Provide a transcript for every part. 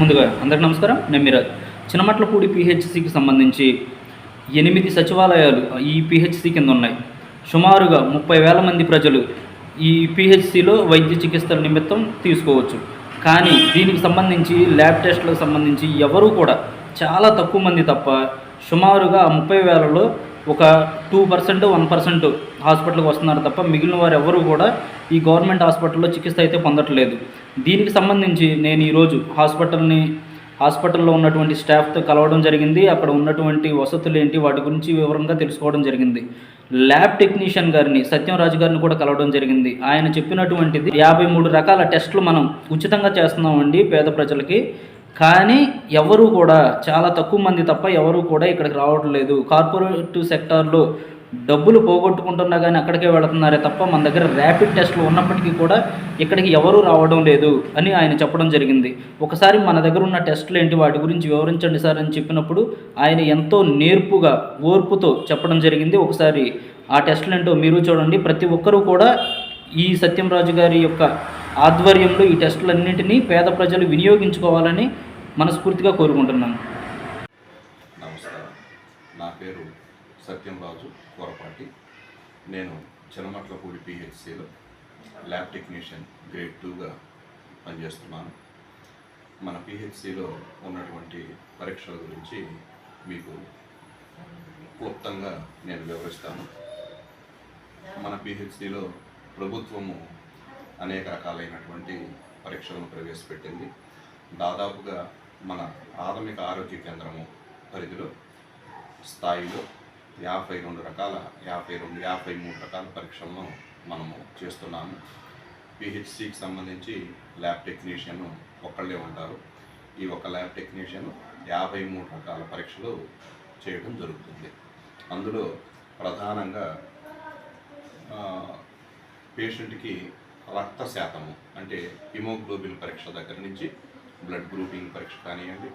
ముందుగా అందరికీ నమస్కారం. నేను మిరాజ్ చిన్నమట్లపూడి పిహెచ్సికి సంబంధించి ఎనిమిది సచివాలయాలు ఈ పిహెచ్సి కింద ఉన్నాయి. సుమారుగా ముప్పై వేల మంది ప్రజలు ఈ పిహెచ్సిలో వైద్య చికిత్సల నిమిత్తం తీసుకోవచ్చు. కానీ దీనికి సంబంధించి ల్యాబ్ టెస్ట్లకు సంబంధించి ఎవరు కూడా చాలా తక్కువ మంది తప్ప సుమారుగా ఆ ముప్పై వేలలో ఒక టూ పర్సెంట్ వన్ పర్సెంట్ హాస్పిటల్కి వస్తున్నారు తప్ప మిగిలిన వారు ఎవరు కూడా ఈ గవర్నమెంట్ హాస్పిటల్లో చికిత్స అయితే పొందట్లేదు. దీనికి సంబంధించి నేను ఈరోజు హాస్పిటల్ని హాస్పిటల్లో ఉన్నటువంటి స్టాఫ్తో కలవడం జరిగింది. అక్కడ ఉన్నటువంటి వసతులు ఏంటి వాటి గురించి వివరంగా తెలుసుకోవడం జరిగింది. ల్యాబ్ టెక్నీషియన్ గారిని సత్యంరాజు గారిని కూడా కలవడం జరిగింది. ఆయన చెప్పినటువంటిది యాభై మూడు రకాల టెస్టులు మనం ఉచితంగా చేస్తున్నామండి పేద ప్రజలకి. కానీ ఎవరు కూడా చాలా తక్కువ మంది తప్ప ఎవరు కూడా ఇక్కడికి రావడం లేదు కార్పొరేట్ సెక్టార్లో డబ్బులు పోగొట్టుకుంటున్నా కానీ అక్కడికే వెళుతున్నారే తప్ప మన దగ్గర ర్యాపిడ్ టెస్ట్లు ఉన్నప్పటికీ కూడా ఇక్కడికి ఎవరూ రావడం లేదు అని ఆయన చెప్పడం జరిగింది. ఒకసారి మన దగ్గర ఉన్న టెస్టులు ఏంటి? వాటి గురించి వివరించండి సార్ అని చెప్పినప్పుడు ఆయన ఎంతో నేర్పుగా ఓర్పుతో చెప్పడం జరిగింది. ఒకసారి ఆ టెస్టులు ఏంటో మీరు చూడండి. ప్రతి ఒక్కరూ కూడా ఈ సత్యంరాజు గారి యొక్క ఆధ్వర్యంలో ఈ టెస్టులన్నింటినీ పేద ప్రజలు వినియోగించుకోవాలని మనస్ఫూర్తిగా కోరుకుంటున్నాను. నమస్కారం. నా పేరు సత్యంరాజు కోరపాటి నేను చినమట్లపూడి పిహెచ్సిలో ల్యాబ్ టెక్నీషియన్ గ్రేడ్ టూగా పనిచేస్తున్నాను. మన పిహెచ్సిలో ఉన్నటువంటి పరీక్షల గురించి మీకు క్లుప్తంగా నేను వివరిస్తాను. మన పిహెచ్సిలో ప్రభుత్వము అనేక రకాలైనటువంటి పరీక్షలను ప్రవేశపెట్టింది. దాదాపుగా మన ప్రాథమిక ఆరోగ్య కేంద్రము పరిధిలో స్థాయిలో యాభై రెండు రకాల యాభై రెండు యాభై మూడు రకాల పరీక్షలను మనము చేస్తున్నాము. పిహెచ్సికి సంబంధించి ల్యాబ్ టెక్నీషియన్ ఒక్కళ్ళే ఉంటారు. ఈ ఒక ల్యాబ్ టెక్నీషియన్ యాభై మూడు రకాల పరీక్షలు చేయడం జరుగుతుంది. అందులో ప్రధానంగా పేషెంట్కి రక్త శాతము అంటే హిమోగ్లోబిన్ పరీక్ష దగ్గర నుంచి బ్లడ్ గ్రూపింగ్ పరీక్ష కానివ్వండి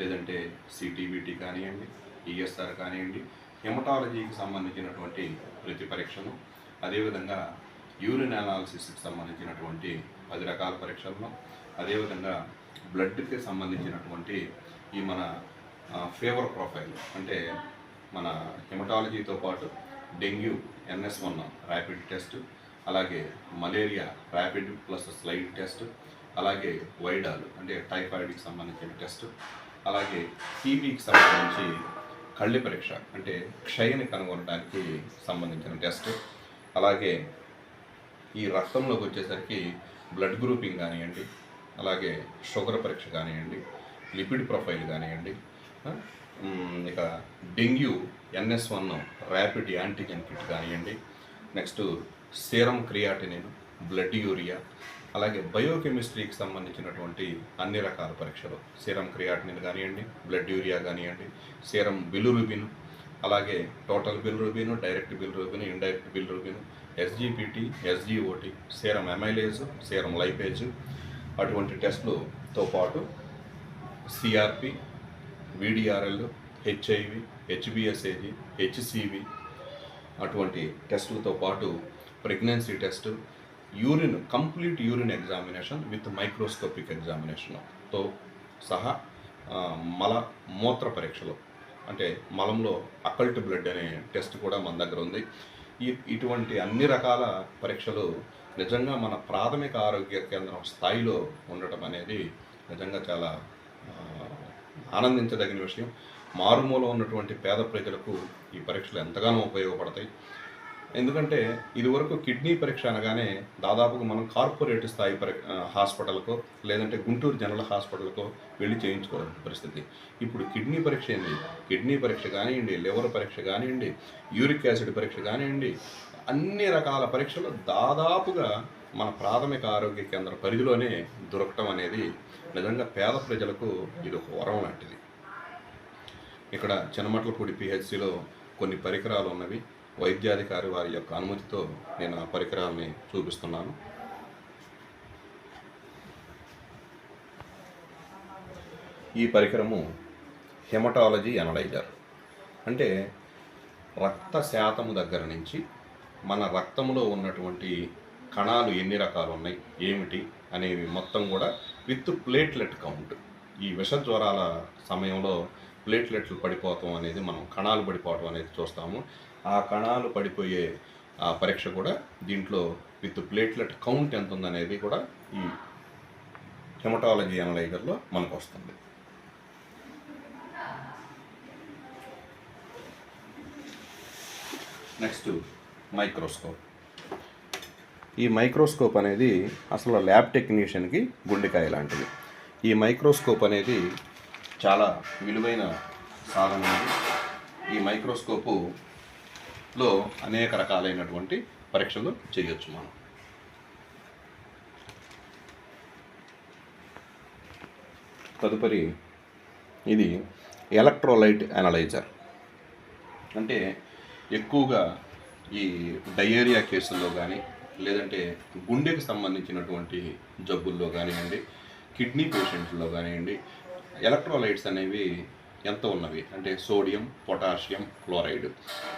లేదంటే సిటీబీటీ కానివ్వండి ఈఎస్ఆర్ కానివ్వండి హెమటాలజీకి సంబంధించినటువంటి ప్రతి పరీక్షను అదేవిధంగా యూరిన్ అనాలిసిస్కి సంబంధించినటువంటి పది రకాల పరీక్షలను అదేవిధంగా బ్లడ్కి సంబంధించినటువంటి ఈ మన ఫేవర్ ప్రొఫైల్ అంటే మన హెమటాలజీతో పాటు dengue NS one rapid test అలాగే malaria rapid plus slide test అలాగే వైడాల్ అంటే టైఫాయిడ్కి సంబంధించిన టెస్ట్ అలాగే టీబీకి సంబంధించి కళ్ళి పరీక్ష అంటే క్షయని కనుగొనడానికి సంబంధించిన టెస్ట్. అలాగే ఈ రక్తంలోకి వచ్చేసరికి బ్లడ్ గ్రూపింగ్ కానివ్వండి అలాగే షుగర్ పరీక్ష కానివ్వండి లిపిడ్ ప్రొఫైల్ కానివ్వండి ఇక dengue NS one rapid antigen kit కానివ్వండి next serum creatinine blood urea అలాగే బయోకెమిస్ట్రీకి సంబంధించినటువంటి అన్ని రకాల పరీక్షలు. సీరం క్రియాటినిన్ కానివ్వండి బ్లడ్ యూరియా కానివ్వండి సీరం బిలురుబిన్ అలాగే total bilirubin direct bilirubin indirect bilirubin SGPT SGOT serum amylase serum lipase అటువంటి టెస్టులతో పాటు సిఆర్పి విడిఆర్ఎల్ హెచ్ఐవి హెచ్బిఎస్ఏజి హెచ్సివి అటువంటి టెస్టులతో పాటు pregnancy test urine complete urine examination with microscopic ఎగ్జామినేషన్తో సహా మల మూత్ర పరీక్షలు. అంటే మలంలో అకల్ట్ బ్లడ్ అనే టెస్ట్ కూడా మన దగ్గర ఉంది. ఈ ఇటువంటి అన్ని రకాల పరీక్షలు నిజంగా మన ప్రాథమిక ఆరోగ్య కేంద్రం స్థాయిలో ఉండటం అనేది నిజంగా చాలా ఆనందించదగిన విషయం. మారుమూల ఉన్నటువంటి పేద ప్రజలకు ఈ పరీక్షలు ఎంతగానో ఉపయోగపడతాయి. ఎందుకంటే ఇదివరకు కిడ్నీ పరీక్ష అనగానే దాదాపుగా మనం కార్పొరేట్ స్థాయి పరి హాస్పిటల్కో లేదంటే గుంటూరు జనరల్ హాస్పిటల్కో వెళ్ళి చేయించుకోవాల్సిన పరిస్థితి. ఇప్పుడు కిడ్నీ పరీక్ష ఏంది? కిడ్నీ పరీక్ష కానివ్వండి లివర్ పరీక్ష కానివ్వండి యూరిక్ యాసిడ్ పరీక్ష కానివ్వండి అన్ని రకాల పరీక్షలు దాదాపుగా మన ప్రాథమిక ఆరోగ్య కేంద్ర పరిధిలోనే దొరకటం అనేది నిజంగా పేద ప్రజలకు ఇది ఒక వరం లాంటిది. ఇక్కడ చిన్నమట్లపూడి పిహెచ్సిలో కొన్ని పరికరాలు ఉన్నవి. వైద్యాధికారి వారి యొక్క అనుమతితో నేను ఆ పరికరాన్ని చూపిస్తున్నాను. ఈ పరికరము హెమటాలజీ అనలైజర్. అంటే రక్త శాతము దగ్గర నుంచి మన రక్తంలో ఉన్నటువంటి కణాలు ఎన్ని రకాలు ఉన్నాయి ఏమిటి అనేవి మొత్తం కూడా విత్ ప్లేట్లెట్ కౌంట్. ఈ విష జ్వరాల సమయంలో ప్లేట్లెట్లు పడిపోవటం అనేది మనం కణాలు పడిపోవటం అనేది చూస్తాము. ఆ కణాలు పడిపోయే ఆ పరీక్ష కూడా దీంట్లో విత్ ప్లేట్లెట్ కౌంట్ ఎంత ఉందనేది కూడా ఈ హెమటాలజీ అనలైజర్లో మనకు వస్తుంది. Next microscope. ఈ మైక్రోస్కోప్ అనేది అసలు ల్యాబ్ టెక్నీషియన్కి గుండెకాయ లాంటిది. ఈ మైక్రోస్కోప్ అనేది చాలా విలువైన సాధనం ఇది. ఈ మైక్రోస్కోపులో అనేక రకాలైనటువంటి పరీక్షలు చేయొచ్చు మనం తదుపరి ఇది ఎలక్ట్రోలైట్ అనలైజర్ అంటే ఎక్కువగా ఈ డయేరియా కేసుల్లో కానీ లేదంటే గుండెకి సంబంధించినటువంటి జబ్బుల్లో కానివ్వండి కిడ్నీ పేషెంట్స్లో కానివ్వండి ఎలక్ట్రోలైట్స్ అనేవి ఎంత ఉన్నవి. అంటే సోడియం పొటాషియం క్లోరైడ్.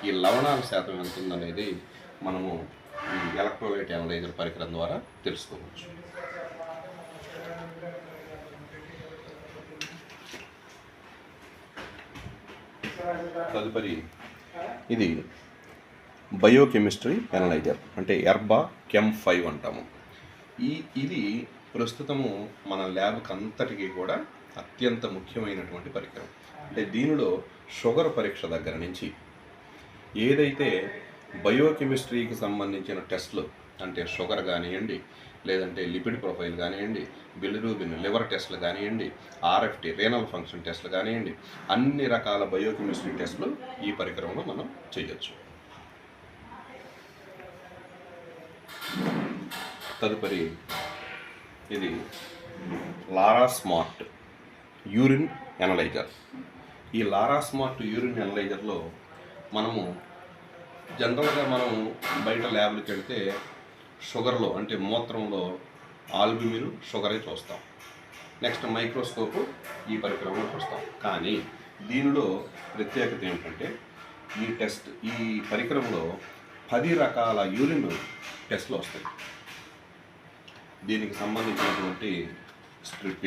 ఈ లవణాల శాతం ఎంత ఉందనేది మనము ఈ ఎలక్ట్రోలైట్ ఎనలైజర్ పరికరం ద్వారా తెలుసుకోవచ్చు. తదుపరి ఇది బయోకెమిస్ట్రీ ఎనలైజర్. అంటే ఎర్బా కెమ్ ఫైవ్ అంటాము. ఈ ఇది ప్రస్తుతము మన ల్యాబ్కి అంతటికీ కూడా అత్యంత ముఖ్యమైనటువంటి పరికరం. అంటే దీనిలో షుగర్ పరీక్ష దగ్గర నుంచి ఏదైతే బయోకెమిస్ట్రీకి సంబంధించిన టెస్ట్లు అంటే షుగర్ కానివ్వండి లేదంటే లిపిడ్ ప్రొఫైల్ కానివ్వండి బిలిరూబిన్ లివర్ టెస్ట్లు కానివ్వండి ఆర్ఎఫ్టి రేనల్ ఫంక్షన్ టెస్ట్లు కానివ్వండి అన్ని రకాల బయోకెమిస్ట్రీ టెస్ట్లు ఈ పరికరంలో మనం చేయొచ్చు. తదుపరి ఇది లారా స్మార్ట్. Urine analyser. ఈ లారా స్మార్ట్ యూరిన్ ఎనలైజర్లో మనము జనరల్గా మనం బయట ల్యాబ్లకి వెళ్తే షుగర్లో అంటే మూత్రంలో ఆల్బుమిన్ షుగరే చూస్తాం. నెక్స్ట్ మైక్రోస్కోపు ఈ పరికరంలో చూస్తాం. కానీ దీనిలో ప్రత్యేకత ఏంటంటే ఈ టెస్ట్ ఈ పరికరంలో పది రకాల యూరిన్ టెస్ట్లు వస్తాయి. దీనికి సంబంధించినటువంటి స్ట్రిప్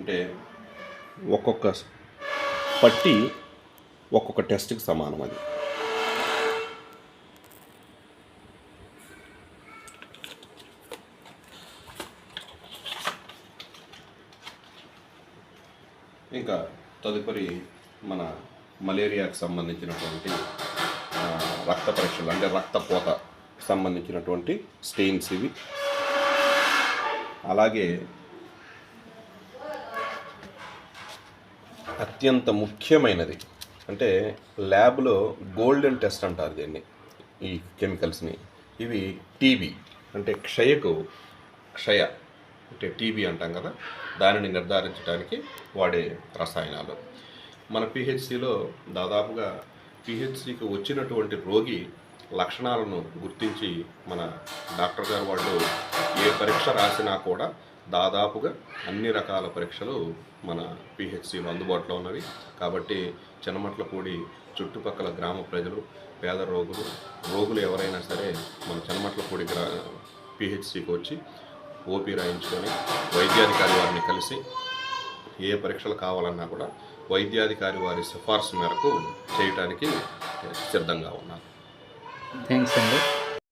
అంటే ఒక్కొక్క పట్టి ఒక్కొక్క టెస్ట్కి సమానం అది. ఇంకా తదుపరి మన మలేరియాకి సంబంధించినటువంటి రక్త పరీక్షలు అంటే రక్తపోత సంబంధించినటువంటి స్టెయిన్స్ ఇవి. అలాగే అత్యంత ముఖ్యమైనది. అంటే ల్యాబ్లో గోల్డెన్ టెస్ట్ అంటారు దీన్ని ఈ కెమికల్స్ని. ఇవి టీబీ అంటే క్షయకు క్షయ అంటే టీబీ అంటాం కదా దానిని నిర్ధారించడానికి వాడే రసాయనాలు. మన పిహెచ్సిలో దాదాపుగా పిహెచ్సికి వచ్చినటువంటి రోగి లక్షణాలను గుర్తించి మన డాక్టర్ గారు వాళ్ళు ఏ పరీక్ష రాసినా కూడా దాదాపుగా అన్ని రకాల పరీక్షలు మన పిహెచ్సిలో అందుబాటులో ఉన్నవి. కాబట్టి చిన్నమట్లపూడి చుట్టుపక్కల గ్రామ ప్రజలు పేద రోగులు రోగులు ఎవరైనా సరే మన చిన్నమట్లపూడి గ్రా పిహెచ్సికి వచ్చి ఓపీ రాయించుకొని వైద్యాధికారి వారిని కలిసి ఏ పరీక్షలు కావాలన్నా కూడా వైద్యాధికారి వారి సిఫార్సు మేరకు చేయటానికి సిద్ధంగా ఉన్నారు థ్యాంక్స్ అండి.